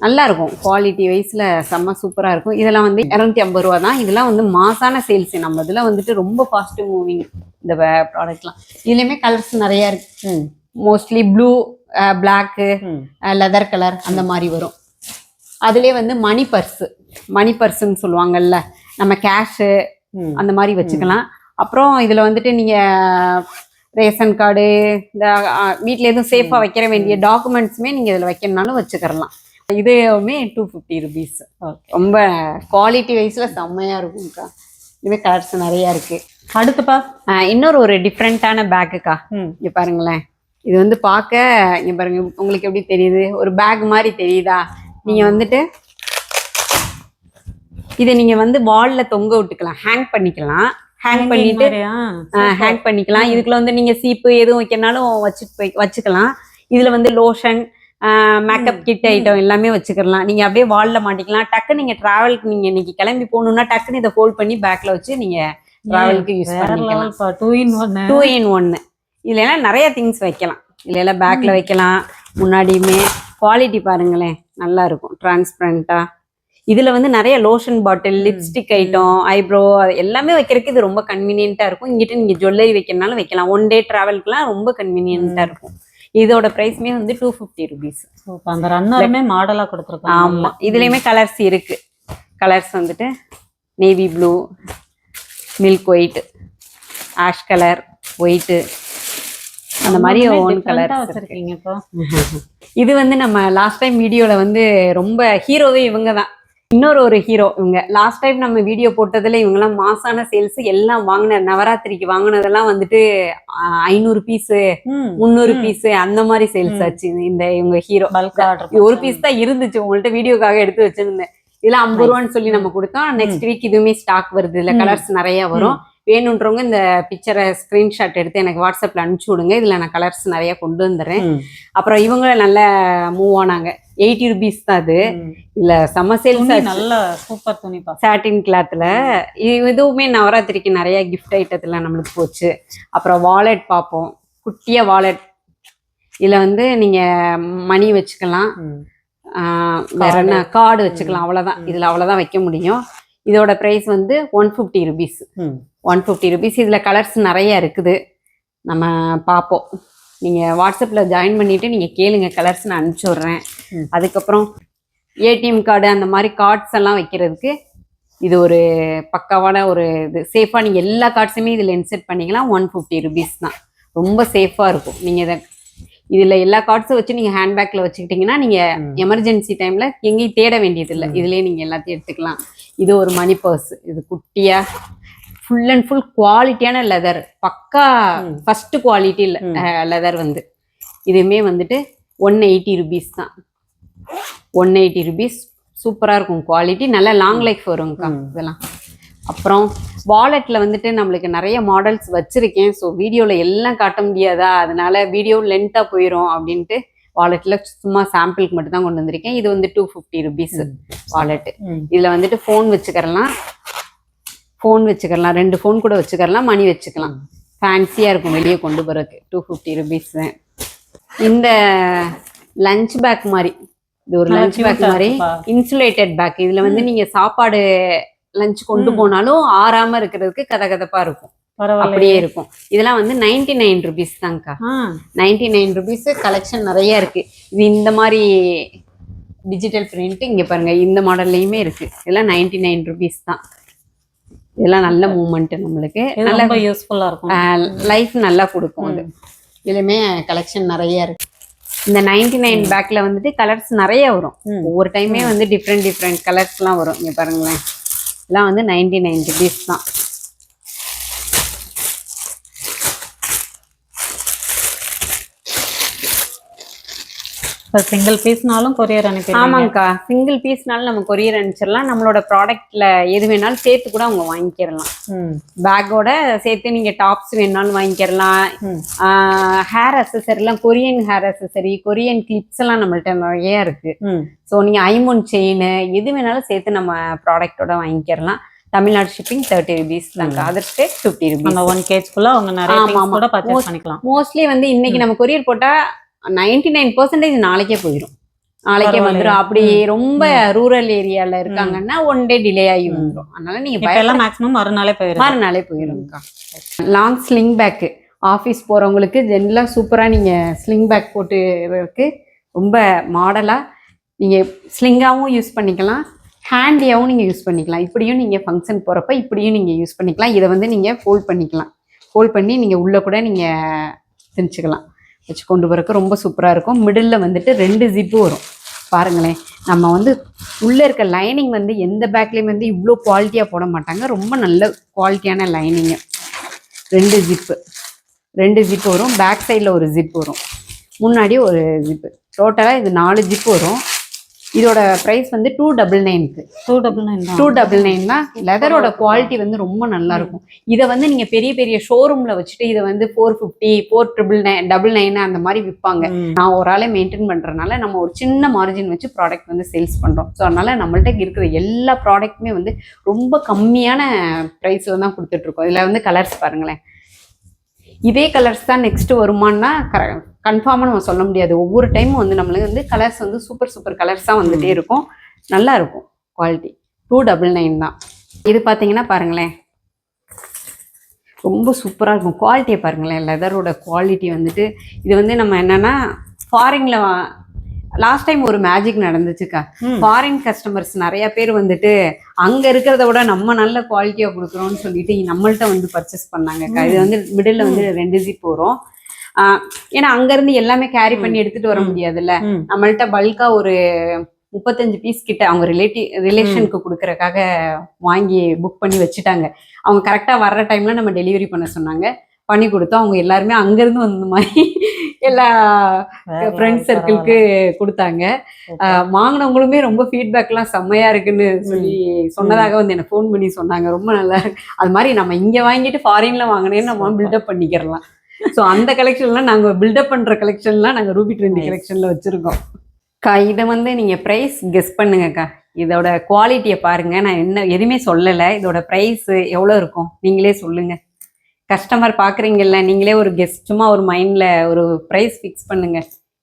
Speaker 1: நல்லா இருக்கும். குவாலிட்டி வைஸ்ல செம்ம சூப்பரா இருக்கும். இதெல்லாம் வந்து இரநூத்தி ஐம்பது ரூபா தான். இதெல்லாம் வந்து மாசான சேல்ஸ் நம்ம இதுல வந்துட்டு ரொம்ப ஃபாஸ்ட் மூவிங் இந்த ப்ராடக்ட்லாம் இதுலயுமே கலர்ஸ் நிறைய இருக்கு. Mostly blue black. Leather colour அந்த மாதிரி வரும். அதுலேயே வந்து மணி பர்ஸு மணி பர்ஸுன்னு சொல்லுவாங்கல்ல. நம்ம கேஷு. அந்த மாதிரி வச்சுக்கலாம். அப்புறம் இதில் வந்துட்டு நீங்கள் ரேஷன் கார்டு இந்த வீட்டில் எதுவும் சேஃபாக வைக்கிற வேண்டிய டாக்குமெண்ட்ஸுமே நீங்கள் இதில் வைக்கணும்னாலும் வச்சுக்கிறலாம். இதுவுமே டூ ஃபிஃப்டி ருபீஸ். ரொம்ப குவாலிட்டி வைஸில் செம்மையாக இருக்கும்க்கா. இதுமாதிரி கலர்ஸ் நிறையா இருக்குது
Speaker 2: அடுத்துப்பா.
Speaker 1: இன்னொரு ஒரு டிஃப்ரெண்ட்டான பேக்குக்கா. இங்க பாருங்களேன். இது வந்து பார்க்க இங்க பாருங்க உங்களுக்கு எப்படி தெரியுது? ஒரு பேக் மாதிரி தெரியுதா? நீங்க வந்துட்டு இதை நீங்க வந்து வால்ல தொங்க விட்டுக்கலாம். ஹேங் பண்ணிக்கலாம். ஹேங் பண்ணிட்டு? ஹேங் பண்ணிக்கலாம். இதுக்குள்ள வந்து நீங்க சீப்பு எதுவும் வைக்கனாலும் வச்சுட்டு போய் வச்சுக்கலாம். இதுல வந்து லோஷன் மேக்கப் கிட் ஐட்டம் எல்லாமே வச்சுக்கலாம். நீங்க அப்படியே வால்ல மாட்டிக்கலாம். டக்கு நீங்க டிராவலுக்கு நீங்க இன்னைக்கு கிளம்பி போகணும்னா டக்குன்னு இதை ஃபோல்ட் பண்ணி பேக்ல வச்சு நீங்க டிராவலுக்கு யூஸ் பண்ணிக்கலாம்.
Speaker 2: two in one.
Speaker 1: Two in one இதுல எல்லாம் நிறைய திங்ஸ் வைக்கலாம். இதுல எல்லாம் பேக்ல வைக்கலாம். முன்னாடியுமே குவாலிட்டி பாருங்களேன். நல்லா இருக்கும். டிரான்ஸ்பரண்டா இதுல வந்து நிறைய lotion bottle lipstick item eyebrow எல்லாமே வைக்கிறதுக்கு இது ரொம்ப கன்வீனியன்ட்டா இருக்கும். இங்கிட்ட நீங்க ஜுவல்லரி வைக்கணும்னாலும் வைக்கலாம். ஒன் டே டிராவல்க்குலாம் ரொம்ப கன்வீனியன்ட்டா இருக்கும். இதோட பிரைஸ்மே வந்து டூ ஃபிஃப்டி ருபீஸ்
Speaker 2: அந்த ரன்னருமே மாடலா கொடுத்துருக்காங்க.
Speaker 1: ஆமா. இதுலயுமே கலர்ஸ் இருக்கு. கலர்ஸ் வந்துட்டு navy blue milk white ash colour white அந்த மாதிரி ஒவ்வொன்று கலர்
Speaker 2: வச்சிருக்கீங்க இப்போ.
Speaker 1: இது வந்து நம்ம லாஸ்ட் டைம் வீடியோல வந்து ரொம்ப ஹீரோவே இவங்க தான் இன்னொரு ஒரு ஹீரோ இவங்க. லாஸ்ட் டைம் நம்ம வீடியோ போட்டதுல இவங்கெல்லாம் மாசான சேல்ஸ் எல்லாம் வாங்கின நவராத்திரிக்கு வாங்கினதெல்லாம் வந்துட்டு ஐநூறு பீஸ். முந்நூறு. பீஸ் அந்த மாதிரி சேல்ஸ் ஆச்சு. இந்த இவங்க ஹீரோ ஒரு பீஸ் தான் இருந்துச்சு. உங்கள்ட்ட வீடியோக்காக எடுத்து வச்சிருந்தேன். இதுல ஐம்பது ரூபான்னு சொல்லி நம்ம கொடுத்தோம் நெக்ஸ்ட் வீக் இதுவுமே ஸ்டாக் வருது. இதுல. கலர்ஸ் நிறைய வரும். வேணுன்றவங்க இந்த பிக்சரை ஸ்கிரீன்ஷாட் எடுத்து எனக்கு வாட்ஸ்அப்ல அனுப்பிச்சு விடுங்க. இதுல நான் கலர்ஸ் நிறைய கொண்டு வந்துடுறேன் அப்புறம் இவங்க நல்ல மூவ் ஆனாங்க எயிட்டி ருபீஸ் தான் அது. இல்ல செம்ம சேல்ஸ்
Speaker 2: நல்ல சூப்பர் துணிப்பா
Speaker 1: சாட்டின் கிளாத்ல இதுவுமே நவராத்திரிக்கு நிறைய கிஃப்ட் ஐட்டத்துல நம்மளுக்கு போச்சு. அப்புறம் வாலெட் பார்ப்போம். குட்டியா வாலெட் இதுல வந்து நீங்க மணி வச்சுக்கலாம். வேற என்ன? கார்டு வச்சுக்கலாம். அவ்வளவுதான். இதுல அவ்வளவுதான் வைக்க முடியும். இதோட பிரைஸ் வந்து one fifty rupees one fifty rupees இதுல கலர்ஸ் நிறைய இருக்குது. நம்ம பார்ப்போம். நீங்க வாட்ஸ்அப்ல ஜாயின் பண்ணிட்டு நீங்க கேளுங்க கலர்ஸ் நான் அனுப்பிச்சி விட்றேன். அதுக்கப்புறம் ஏடிஎம் கார்டு அந்த மாதிரி கார்ட்ஸ் எல்லாம் வைக்கிறதுக்கு இது ஒரு பக்காவான ஒரு இது. சேஃபாக நீங்கள் எல்லா கார்ட்ஸுமே இதில் இன்செர்ட் பண்ணிக்கலாம். ஒன் ஃபிஃப்டி ருபீஸ் தான். ரொம்ப சேஃபாக இருக்கும். நீங்கள் இதை இதில் எல்லா கார்ட்ஸும் வச்சு நீங்கள் ஹேண்ட்பேக்கில் வச்சுக்கிட்டிங்கன்னா நீங்கள். எமர்ஜென்சி டைமில் எங்கேயும் தேட வேண்டியதில்லை. இதுலேயே நீங்கள் எல்லாத்தையும் எடுத்துக்கலாம். இது ஒரு மணி பர்ஸ் இது குட்டியாக ஃபுல் அண்ட் ஃபுல் குவாலிட்டியான லெதர் பக்கா. First quality. லெதர் வந்து. இதுவுமே வந்துட்டு ஒன் எயிட்டி ருபீஸ் தான். ஒன் எயிட்டி ருபீஸ் சூப்பராக இருக்கும் குவாலிட்டி நல்ல லாங் லைஃப் வரும்க்கா
Speaker 2: ம்.
Speaker 1: இதெல்லாம். அப்புறம் வாலெட்ல வந்துட்டு நம்மளுக்கு நிறைய மாடல்ஸ் வச்சிருக்கேன். ஸோ வீடியோவில் எல்லாம் காட்ட முடியாதா? அதனால வீடியோ லென்த்தாக போயிடும் அப்படின்ட்டு வாலெட்ல சும்மா சாம்பிளுக்கு மட்டும் தான் கொண்டு வந்திருக்கேன். இது வந்து டூ ஃபிஃப்டி ருபீஸ் வாலெட்டு இதில் வந்துட்டு ஃபோன் வச்சுக்கிறலாம். ஃபோன் வச்சுக்கலாம். ரெண்டு ஃபோன் கூட வச்சுக்கலாம். மணி வச்சுக்கலாம். ஃபேன்சியாக இருக்கும் வெளியே கொண்டு போகிறதுக்கு டூ ஃபிஃப்டி ருபீஸ் இந்த லஞ்ச் பேக் மாதிரி. இது ஒரு லஞ்ச் பேக் மாதிரி. இன்சுலேட்டட் பேக் இதுல வந்து நீங்க சாப்பாடு லஞ்ச் கொண்டு. போனாலும் ஆறாம இருக்கிறதுக்கு கதகதப்பா இருக்கும். அப்படியே இருக்கும். இதெல்லாம் வந்து நைன்டி நைன் ருபீஸ் தான்க்கா. நைன்டி நைன் ருபீஸ் கலெக்ஷன் நிறைய இருக்கு. இது இந்த மாதிரி டிஜிட்டல் பிரிண்ட் இங்க பாருங்க. இந்த மாடல்லையுமே இருக்கு. இதெல்லாம் நைன்டி நைன் ருபீஸ் தான். இதெல்லாம் நல்ல மூமெண்ட் நம்மளுக்கு. நல்ல
Speaker 2: ரொம்ப யூஸ்ஃபுல்லா இருக்கும்.
Speaker 1: லைஃப் நல்லா கொடுக்கும் அது. இதுலயுமே கலெக்ஷன் நிறைய இருக்கு. இந்த நைன்டி நைன் பேக்ல வந்துட்டு கலர்ஸ் நிறைய வரும். ஒவ்வொரு டைமே வந்து டிஃப்ரெண்ட் டிஃப்ரெண்ட் கலர்ஸ்லாம் வரும். இங்க பாருங்களேன். இதெல்லாம் வந்து நைன்டி நைன் ருபீஸ் தான்.
Speaker 2: சிங்கிள் பீஸ்னாலும் கொரியர் அனுப்பி
Speaker 1: ஆமாங்கக்கா. சிங்கிள் பீஸ்னாலும் நம்ம கொரியர் அனுப்பிச்சிடலாம். நம்மளோட ப்ராடக்ட்ல எது வேணாலும் சேர்த்து கூட அவங்க வாங்கிக்கிறலாம் பேக்கோட சேர்த்து நீங்க டாப்ஸ் வேணாலும் வாங்கிக்கிறலாம் hair அசசரிலாம் Korean hair accessory Korean clips எல்லாம் நம்மள்ட்ட நிறைய இருக்கு. ஸோ நீங்கள் ஐமோன் செயின் எது வேணாலும் சேர்த்து நம்ம ப்ராடக்ட்டோட வாங்கிக்கிறலாம் தமிழ்நாடு ஷிப்பிங் தேர்ட்டி ருபீஸ் தாங்க ஸ்டேட் ஃபிஃப்டி ருபீஸ்
Speaker 2: அந்த ஒன் கேஜ்க்குள்ள அவங்க நிறைய. கூட பர்ச்சேஸ் பண்ணிக்கலாம்.
Speaker 1: மோஸ்ட்லி வந்து இன்னைக்கு நம்ம கொரியர் போட்டால் நைன்டி நைன் பர்சன்டேஜ் நாளைக்கே போயிடும் நாளைக்கே. வந்துடும் அப்படி ரொம்ப ரூரல் ஏரியால இருக்காங்கன்னா ஒன் டே டிலே ஆகி வந்துடும் அதனால நீங்க
Speaker 2: எல்லாம் மேக்ஸிமம் மறுநாளே போயிடும்
Speaker 1: மறுநாளே போயிடும்க்கா லாங் ஸ்லிங் பேக்கு ஆஃபீஸ் போகிறவங்களுக்கு ஜென்ரலாக சூப்பராக நீங்கள் ஸ்லிங் பேக் போட்டு ரொம்ப மாடலாக நீங்கள் ஸ்லிங்காகவும் யூஸ் பண்ணிக்கலாம். ஹேண்டியாகவும் நீங்கள் யூஸ் பண்ணிக்கலாம். இப்படியும் நீங்கள் ஃபங்க்ஷன் போகிறப்ப இப்படியும் நீங்கள் யூஸ் பண்ணிக்கலாம். இதை வந்து நீங்கள் ஃபோல்ட் பண்ணிக்கலாம். ஃபோல்ட் பண்ணி நீங்கள் உள்ளே கூட நீங்கள் திணிச்சுக்கலாம் வச்சு கொண்டு போகிறக்கு ரொம்ப சூப்பராக இருக்கும். மிடில் வந்துட்டு ரெண்டு ஜிப்பு வரும். பாருங்களேன். நம்ம வந்து உள்ளே இருக்க லைனிங் வந்து எந்த பேக்லேயும் வந்து இவ்வளோ குவாலிட்டியாக போட மாட்டாங்க. ரொம்ப நல்ல குவாலிட்டியான லைனிங்கு ரெண்டு ஜிப்பு ரெண்டு ஜிப்பு வரும். பேக் சைடில் ஒரு ஜிப் வரும். முன்னாடி ஒரு ஜிப்பு டோட்டலாக இது நாலு ஜிப்பு வரும். இதோட பிரைஸ் வந்து டூ டபுள் நைனுக்கு
Speaker 2: two double nine
Speaker 1: two double nine தான். லெதரோட குவாலிட்டி வந்து ரொம்ப நல்லா இருக்கும். இதை வந்து நீங்க பெரிய பெரிய ஷோரூம்ல வச்சுட்டு இதை வந்து four fifty four triple nine double nine அந்த மாதிரி விற்பாங்க நான் ஒரு ஆளே மெயின்டைன் பண்றதுனால நம்ம ஒரு சின்ன மார்ஜின் வச்சு ப்ராடக்ட் வந்து சேல்ஸ் பண்றோம். ஸோ அதனால நம்மள்ட்ட இருக்கிற எல்லா ப்ராடக்ட்டுமே வந்து ரொம்ப கம்மியான ப்ரைஸ்ல தான் கொடுத்துட்டு இருக்கோம். இதுல வந்து கலர்ஸ் பாருங்களேன். இதே கலர்ஸ் தான் நெக்ஸ்ட் வருமானா கன்ஃபார்மாக நம்ம சொல்ல முடியாது. ஒவ்வொரு டைமும் வந்து நம்மளுக்கு வந்து கலர்ஸ் வந்து சூப்பர் சூப்பர் கலர்ஸாக வந்துட்டே இருக்கும். நல்லா இருக்கும் குவாலிட்டி டூ டபுள் நைன் தான். இது பார்த்தீங்கன்னா பாருங்களேன். ரொம்ப சூப்பராக இருக்கும். குவாலிட்டியை பாருங்களேன். லெதரோட குவாலிட்டி வந்துட்டு இது வந்து நம்ம என்னன்னா ஃபாரின்ல லாஸ்ட் டைம் ஒரு மேஜிக் நடந்துச்சுக்கா. ஃபாரின் கஸ்டமர்ஸ் நிறைய பேர் வந்துட்டு அங்க இருக்கிறத விட நம்ம நல்ல குவாலிட்டியா கொடுக்குறோம்னு சொல்லிட்டு நம்மள்ட்ட வந்து பர்ச்சேஸ் பண்ணாங்கக்கா. இது வந்து மிடில் வந்து ரெண்டு ஜிப் வரும். ஏன்னா அங்க இருந்து எல்லாமே கேரி பண்ணி எடுத்துட்டு வர முடியாதுல்ல. நம்மள்ட்ட பல்கா ஒரு முப்பத்தஞ்சு பீஸ் கிட்ட அவங்க ரிலேட்டிவ் ரிலேஷனுக்கு கொடுக்கறக்காக வாங்கி புக் பண்ணி வச்சுட்டாங்க. அவங்க கரெக்டா வர்ற டைம்ல நம்ம டெலிவரி பண்ண சொன்னாங்க. பண்ணி கொடுத்தோம். அவங்க எல்லாருமே அங்கிருந்து வந்த மாதிரி [laughs] எல்லா ஃப்ரெண்ட்ஸ் சர்க்கிள்க்கு கொடுத்தாங்க. வாங்கினவங்களுமே ரொம்ப ஃபீட்பேக்லாம் செம்மையா இருக்குன்னு சொல்லி சொன்னதாக வந்து எனக்கு ஃபோன் பண்ணி சொன்னாங்க. ரொம்ப நல்லா இருக்கு. அது மாதிரி நம்ம இங்க வாங்கிட்டு ஃபாரின்ல வாங்கினேன்னு நம்ம பில்டப் பண்ணிக்கிறலாம். ஸோ அந்த கலெக்ஷன்லாம் நாங்க பில்டப் பண்ற கலெக்ஷன்லாம் நாங்க ரூபி ட்ரெண்டி கலெக்ஷன்ல வச்சிருக்கோம். அக்கா இதை வந்து நீங்க ப்ரைஸ் கெஸ் பண்ணுங்கக்கா. இதோட குவாலிட்டியை பாருங்க. நான் என்ன எதுவுமே சொல்லலை. இதோட ப்ரைஸ் எவ்வளோ இருக்கும்? நீங்களே சொல்லுங்க. கஸ்டமர் பாக்குறீங்கல்ல நீங்களே ஒரு கெஸ்ட் சும்மா ஒரு மைண்ட்ல ஒரு ப்ரைஸ் ஃபிக்ஸ் பண்ணுங்க.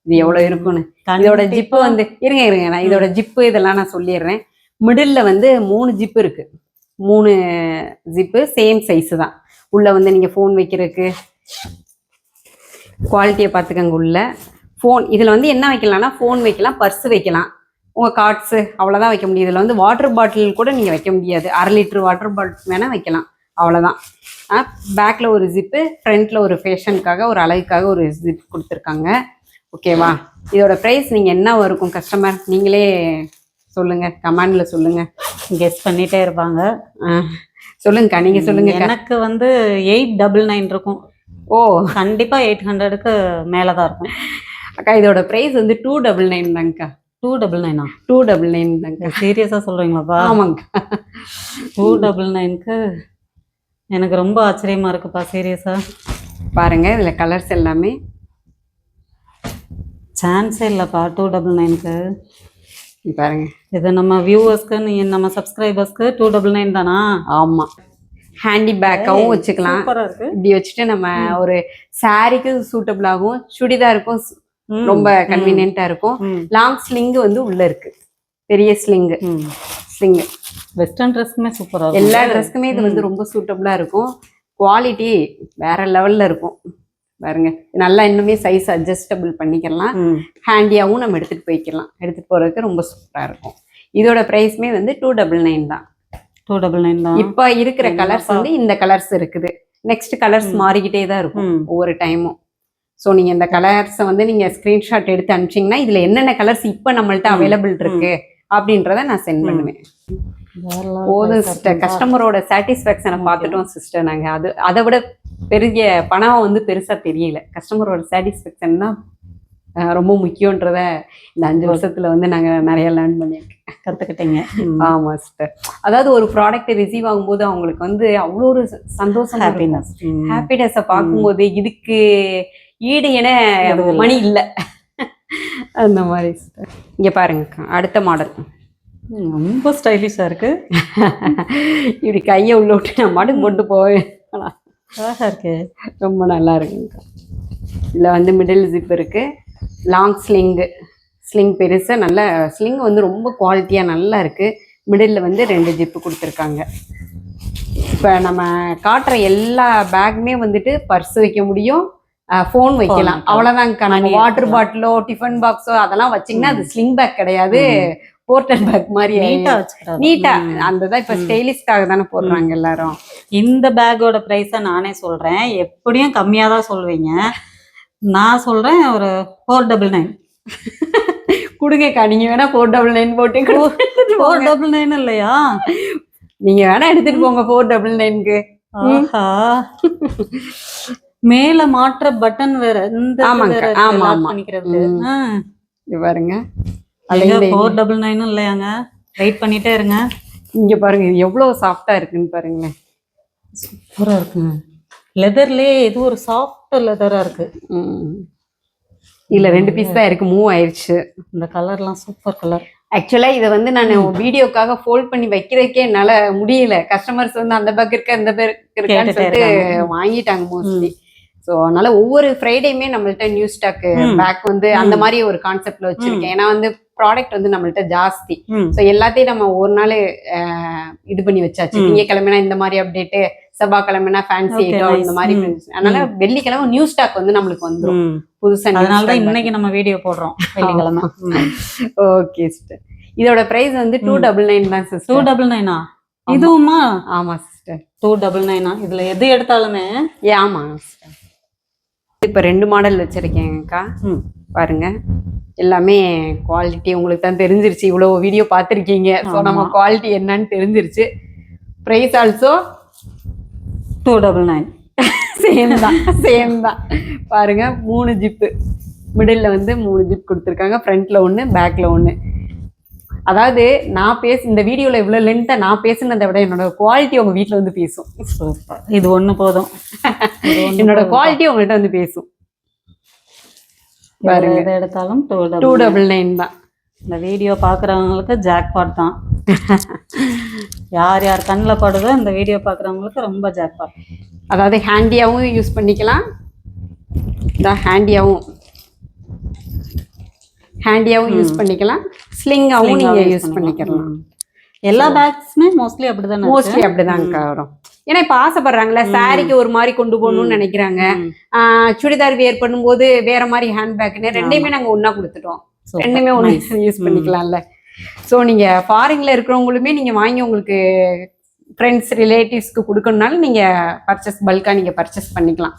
Speaker 1: இது எவ்வளோ இருக்கும்னு. இதோட ஜிப்பு வந்து இருங்க இருங்க. நான் இதோட ஜிப்பு இதெல்லாம் நான் சொல்லிடுறேன். மிடில்ல வந்து மூணு ஜிப்பு இருக்கு. மூணு ஜிப்பு சேம் சைஸ் தான். உள்ள வந்து நீங்க ஃபோன் வைக்கிறதுக்கு குவாலிட்டியை பார்த்துக்கங்க உள்ள. ஃபோன் இதில் வந்து என்ன வைக்கலாம்னா ஃபோன் வைக்கலாம் பர்ஸ் வைக்கலாம். உங்கள் கார்ட்ஸு அவ்வளோதான் வைக்க முடியும். இதில் வந்து வாட்டர் பாட்டில் கூட நீங்கள் வைக்க முடியாது. அரை லிட்டர் வாட்டர் பாட்டில் வேணால் வைக்கலாம். அவ்வளோதான் பேக்கில் ஒரு ஜிப்பு ஃப்ரண்ட்டில் ஒரு ஃபேஷனுக்காக ஒரு அழகுக்காக ஒரு ஜிப் கொடுத்துருக்காங்க. ஓகேவா இதோட ப்ரைஸ் நீங்கள் என்ன இருக்கும் கஸ்டமர் நீங்களே சொல்லுங்கள் கமெண்டில் சொல்லுங்கள்
Speaker 2: கெஸ் பண்ணிட்டே இருப்பாங்க.
Speaker 1: சொல்லுங்கக்கா. நீங்கள் சொல்லுங்கக்கா.
Speaker 2: எனக்கு வந்து எயிட் டபுள் நைன் இருக்கும்.
Speaker 1: ஓ.
Speaker 2: கண்டிப்பா எயிட் ஹண்ட்ரடுக்கு மேலதான் இருக்கும்.
Speaker 1: அக்கா இதோட ப்ரைஸ் வந்து டூ டபுள் நைன் தாங்க்கா
Speaker 2: டூ டபுள் நைனா
Speaker 1: டூ டபுள் நைன் தாங்க்கா
Speaker 2: சீரியஸா சொல்றீங்களாப்பா?
Speaker 1: ஆமாங்கக்கா.
Speaker 2: டூ டபுள் நைனுக்கு எனக்கு ரொம்ப ஆச்சரியமா இருக்குப்பா சீரியஸா
Speaker 1: பாருங்க இதுல கலர்ஸ் எல்லாமே.
Speaker 2: சான்ஸே இல்லைப்பா டூ டபுள் நைனுக்கு
Speaker 1: இங்க பாருங்க.
Speaker 2: இது நம்ம வியூவர்ஸ்க்கு நம்ம சப்ஸ்கிரைபர்ஸ்க்கு டூ டபுள் நைன் தானா?
Speaker 1: ஆமா. ஹேண்டி பேக்காவும் வச்சுக்கலாம். இப்படி வச்சுட்டு நம்ம ஒரு சாரிக்கு சூட்டபிள் ஆகும் சுடிதாருக்கும் ரொம்ப கன்வீனியன்ட்டா இருக்கும். லாங் ஸ்லிங் வந்து உள்ள இருக்கு. பெரிய ஸ்லிங்
Speaker 2: ம்.
Speaker 1: ஸ்லிங்
Speaker 2: வெஸ்டர்ன் ட்ரெஸ்க்குமே சூப்பரா இருக்கும்.
Speaker 1: எல்லா ட்ரெஸ்க்குமே இது வந்து ரொம்ப சூட்டபிளா இருக்கும். குவாலிட்டி வேற லெவல்ல இருக்கும். பாருங்க. நல்லா இன்னுமே சைஸ் அட்ஜஸ்டபிள் பண்ணிக்கலாம்.
Speaker 2: ம்,
Speaker 1: ஹேண்டியாவும் நம்ம எடுத்துட்டு போய்க்கலாம். எடுத்துட்டு போறதுக்கு ரொம்ப சூப்பரா இருக்கும். இதோட பிரைஸ்மே வந்து டூ டபுள் நைன் தான்.
Speaker 2: டூ டபுள் நைன் தான்.
Speaker 1: இப்ப இருக்கிற கலர்ஸ் வந்து இந்த கலர்ஸ் இருக்குது. நெக்ஸ்ட் கலர்ஸ் மாறிக்கிட்டே தான் இருக்கும். ஒவ்வொரு டைமும் ஸோ நீங்க இந்த கலர்ஸை வந்து நீங்க ஸ்கிரீன்ஷாட் எடுத்து அனுப்பிச்சீங்கன்னா இதுல என்னென்ன கலர்ஸ் இப்ப நம்மள்ட்ட அவைலபிள் இருக்கு அப்படின்றத நான் சென்ட் பண்ணுவேன். போதும் சிஸ்டர். கஸ்டமரோட சாட்டிஸ்ஃபேக்ஷனை பார்த்துட்டோம் சிஸ்டர் நாங்க. அது அதை விட பெரிய பணம் வந்து பெருசா தெரியல. கஸ்டமரோட சாட்டிஸ்ஃபேக்ஷன் தான் ரொம்ப முக்கியன்றத இந்த அஞ்சு வருஷத்துல வந்து நாங்க நிறைய லேர்ன் பண்ணியிருக்கோம்
Speaker 2: கத்துக்கிட்டீங்க. ம்.
Speaker 1: ஆமா சிஸ்டர் அதாவது ஒரு ப்ராடக்ட் ரிசீவ் ஆகும்போது அவங்களுக்கு வந்து அவ்வளோ ஒரு சந்தோஷம்
Speaker 2: ஹாப்பினஸ்
Speaker 1: ஹாப்பினஸை பார்க்கும்போது இதுக்கு ஈடு என. மணி இல்லை. அந்த மாதிரி சிஸ்டர் இங்க பாருங்க அடுத்த மாடல்
Speaker 2: ரொம்ப ஸ்டைலிஷா இருக்கு.
Speaker 1: இப்படி கையை உள்ள விட்டு நான் மாட்டுக்கு போட்டு போவேன்.
Speaker 2: அழகா இருக்கு.
Speaker 1: ரொம்ப நல்லா இருக்குங்க. இதில் வந்து மிடில் ஜிப் இருக்கு. லாங் ஸ்லிங்கு ஸ்லிங் பெருசு நல்ல ஸ்லிங் வந்து ரொம்ப குவாலிட்டியாக நல்லா இருக்கு. மிடில் வந்து ரெண்டு ஜிப்பு கொடுத்துருக்காங்க. இப்போ நம்ம காட்டுற எல்லா பேக்குமே வந்துட்டு பர்ஸ் வைக்க முடியும். ஃபோன் வைக்கலாம்.
Speaker 2: வைக்கலாம்.
Speaker 1: அவ்வளோதாங்க நம்ம வாட்டர். பாட்டிலோ டிஃபன் பாக்ஸோ அதெல்லாம் வச்சிங்கன்னா அது ஸ்லிங் பேக் கிடையாது. போர்ட்டல் பேக் மாதிரி
Speaker 2: நீட்டா.
Speaker 1: அந்த தான் இப்போ. ஸ்டைலிஷ்காக தானே போடுறாங்க எல்லாரும்.
Speaker 2: இந்த பேக்கோட ப்ரைஸை நானே சொல்றேன். எப்படியும் கம்மியா தான் சொல்வீங்க. நான் சொல்றேன் ஒரு ஃபோர் டபுள் நைன்
Speaker 1: கொடுங்கக்கா நீங்க வேணா ஃபோர் டபுள் நைன் போட்டு
Speaker 2: ஃபோர். டபுள் நைன் இல்லையா?
Speaker 1: நீங்க வேணா எடுத்துட்டு போங்க ஃபோர் டபுள் நைனுக்கு
Speaker 2: ஆஹா. மேல மாற்ற பட்டன் வேற இந்த. பண்ணிக்கிறது.
Speaker 1: பாருங்க.
Speaker 2: ஃபோர் டபுள் நைனும் இல்லையாங்க? வெயிட் பண்ணிட்டே இருங்க.
Speaker 1: இங்க பாருங்க இது எவ்வளவு சாஃப்டா இருக்குன்னு பாருங்களேன்.
Speaker 2: சூப்பரா இருக்குங்க. லெதர்லயே இது ஒரு சாஃப்ட் லெதரா இருக்கு.
Speaker 1: ம். இதுல ரெண்டு பீஸ் தான் இருக்கு. மூவ் ஆயிருச்சு.
Speaker 2: இந்த கலர்லாம் சூப்பர் கலர்
Speaker 1: ஆக்சுவலா இதை வந்து நான் வீடியோக்காக ஃபோல்ட் பண்ணி வைக்கிறதுக்கே என்னால முடியல. கஸ்டமர்ஸ் வந்து அந்த பேக் இருக்கு அந்த பேக் இருக்கான்னு சொல்லிட்டு. வாங்கிட்டாங்க மோஸ்ட்லி ஸோ அதனால ஒவ்வொரு ஃப்ரைடேயுமே நம்மள்ட்ட நியூ ஸ்டாக். பேக் வந்து அந்த. மாதிரி ஒரு கான்செப்ட்ல வச்சிருக்கேன். ஏன்னா வந்து ப்ராடக்ட் வந்து நம்மள்ட்ட ஜாஸ்தி. ஸோ எல்லாத்தையும் நம்ம ஒரு நாள் இது பண்ணி வச்சாச்சு.
Speaker 2: ம்.
Speaker 1: திங்கக்கிழமைனா இந்த மாதிரி அப்டேட்டு செவ்வாய்க்கிழமைனா ஃபேன்சி
Speaker 2: Okay,
Speaker 1: ஐட்டம். இந்த மாதிரி. அதனால வெள்ளிக்கிழமை நியூ ஸ்டாக் வந்து நம்மளுக்கு வந்துரும்.
Speaker 2: ம்.
Speaker 1: புதுசா
Speaker 2: அதனாலதான் இன்னைக்கு நம்ம வீடியோ போடுறோம் வெள்ளிக்கிழமை.
Speaker 1: ஓகே சிஸ்டர் இதோட பிரைஸ் வந்து டூ. டபுள் நைன் தான்
Speaker 2: டூ
Speaker 1: சிஸ்டர்
Speaker 2: டபுள் நைனா. இதுவுமா?
Speaker 1: ஆமா சிஸ்டர்
Speaker 2: டூ டபுள் நைனா இதுல எது எடுத்தாலுமே?
Speaker 1: ஏ ஆமா சிஸ்டர் இப்போ ரெண்டு மாடல் வச்சிருக்கேன்க்கா
Speaker 2: ம்.
Speaker 1: பாருங்க. எல்லாமே குவாலிட்டி உங்களுக்கு தான் தெரிஞ்சிருச்சு. இவ்வளோ வீடியோ பார்த்துருக்கீங்க. ஸோ நம்ம. குவாலிட்டி என்னன்னு தெரிஞ்சிருச்சு. Price also
Speaker 2: two double nine
Speaker 1: same தான். சேம் தான். பாருங்க மூணு ஜிப்பு மிடில் வந்து மூணு ஜிப் கொடுத்துருக்காங்க. ஃப்ரண்ட்ல ஒன்று பேக்ல ஒன்று அதாவது நான் பேச இந்த வீடியோவில் இவ்வளோ லென்த்தாக நான் பேசுனதை விட என்னோட குவாலிட்டி உங்க வீட்டில் வந்து பேசும்.
Speaker 2: இது ஒண்ணு போதும்.
Speaker 1: என்னோட. குவாலிட்டி உங்கள்கிட்ட வந்து பேசும். பாருங்க.
Speaker 2: எது எடுத்தாலும் டூ
Speaker 1: டூ
Speaker 2: டபுள்
Speaker 1: நைன் தான்.
Speaker 2: இந்த வீடியோ பாக்குறவங்களுக்கு ஜாக்பாட் தான். [laughs] யார் யார் கண்ணில் படுதோ இந்த வீடியோ பாக்குறவங்களுக்கு ரொம்ப ஜாக்பாட்
Speaker 1: அதாவது ஹேண்டியாகவும் யூஸ் பண்ணிக்கலாம். இந்த ஹேண்டியாகவும் ஹேண்டியாகவும் யூஸ் பண்ணிக்கலாம். ஸ்லிங்காகவும் நீங்கள் யூஸ் பண்ணிக்கலாம்.
Speaker 2: எல்லா பேக்ஸுமே மோஸ்ட்லி அப்படிதானே
Speaker 1: மோஸ்ட்லி அப்படிதான்க்கா வரும். ஏன்னா இப்ப ஆசைப்படுறாங்கல்ல சாரிக்கு ஒரு மாதிரி கொண்டு போகணும்னு நினைக்கிறாங்க. சுடிதார் வியர் பண்ணும்போது வேற மாதிரி ஹேண்ட் பேக்னு ரெண்டையுமே நாங்க ஒண்ணா கொடுத்துட்டோம். ரெண்டுமே ஒண்ணு யூஸ் பண்ணிக்கலாம்ல. ஸோ நீங்க ஃபாரின்ல இருக்கிறவங்களுமே நீங்க வாங்கி உங்களுக்கு ஃப்ரெண்ட்ஸ் ரிலேட்டிவ்ஸ்க்கு கொடுக்கணுனாலும் நீங்க பர்ச்சேஸ் பல்கா நீங்க பர்ச்சேஸ் பண்ணிக்கலாம்.